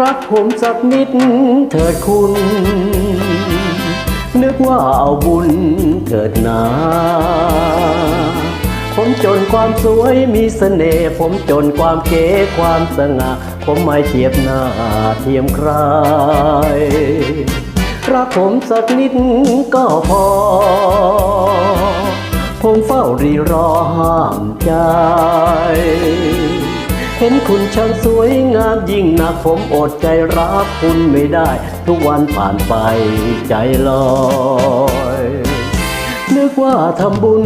รักผมสักนิดเถิดคุณ นึกว่าเอาบุญเถิดนาผมจนความสวยมีเสน่ห์ผมจนความเก๋ความสง่าผมไม่เทียบหน้าเทียมใครรักผมสักนิดก็พอ ผมเฝ้ารีรอห้ามใจ เห็นคุณช่างสวยงามยิ่งนักผมอดใจรักคุณไม่ได้ ทุกวันผ่านไปใจลอยนึกว่าทำบุญ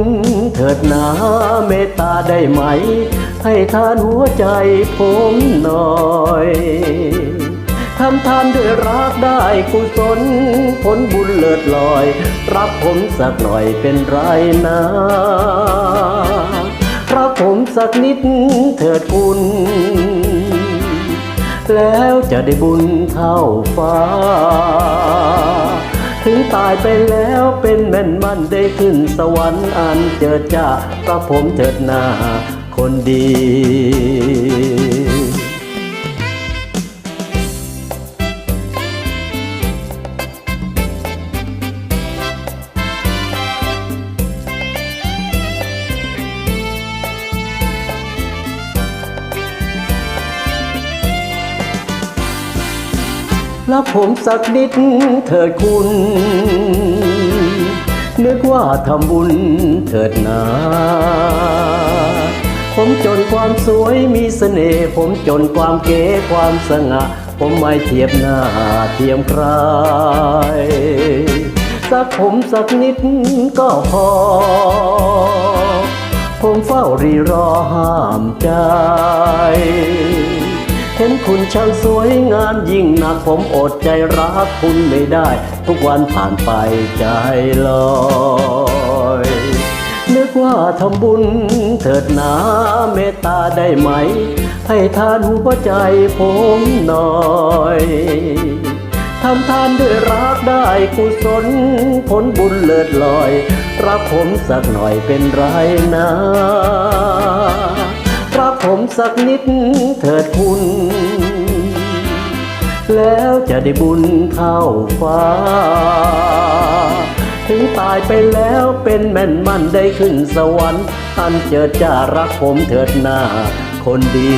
เถิดหนาเมตตาได้ไหม ให้ทานหัวใจผมหน่อยทำทานด้วยรักได้กุศลผลบุญเลิศลอย รับผมสักหน่อยเป็นไรนะ สักนิดเถิดคุณ แล้วจะได้บุญเท่าฟ้า ถึงตายไปแล้วเป็นแม่นมันได้ขึ้นสวรรค์อันเจิดจ้าพระผมเถิดหน้าคนดี รับผมสักนิดเถิดคุณ นึกว่าทำบุญเถิดนาผมจนความสวยมีเสน่ห์ผมจนความเก๋ความสง่าผมไม่เทียบหน้าเทียมใครสักผมสักนิดก็พอ ผมเฝ้ารีรอห้ามใจ เห็นคุณช่างสวยงามยิ่งหนักผมอดใจรักคุณไม่ได้ ทุกวันผ่านไปใจลอยนึกว่าทำบุญเถิดหนาเมตตาได้ไหม ให้ทานหัวใจผมหน่อยทำทานด้วยรักได้กุศลผลบุญเลิศลอย รับผมสักหน่อยเป็นไรนะ สักนิดเถิดคุณ แล้วจะได้บุญเท่าฟ้า ถึงตายไปแล้วเป็นแม่นมันได้ขึ้นสวรรค์อันเจิดจ้ารักผมเถิดหน้าคนดี